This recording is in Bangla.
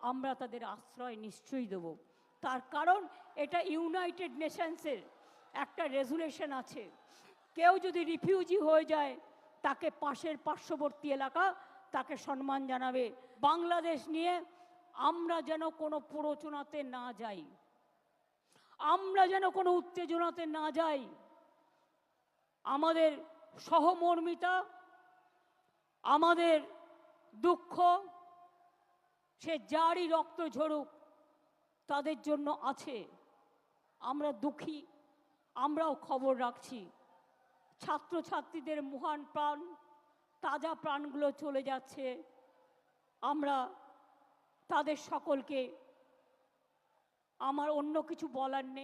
আমরা তাদের আশ্রয় নিশ্চয়ই দেব। তার কারণ এটা ইউনাইটেড নেশনসের একটা রেজুলেশন আছে। কেউ যদি রিফিউজি হয়ে যায়, তাকে পাশের পার্শ্ববর্তী এলাকা তাকে সম্মান জানাবে। বাংলাদেশ নিয়ে আমরা যেন কোনো প্ররোচনাতে না যাই। আমরা যেন কোনো উত্তেজনাতে না যাই। আমাদের সহমর্মিতা, আমাদের দুঃখ সে যারই রক্ত ঝরুক, তাদের জন্য আছে। আমরা দুঃখী, আমরাও খবর রাখছি। ছাত্রছাত্রীদের মহান প্রাণ, তাজা প্রাণগুলো চলে যাচ্ছে। আমরা তাদের সকলকে, আমার অন্য কিছু বলার নেই।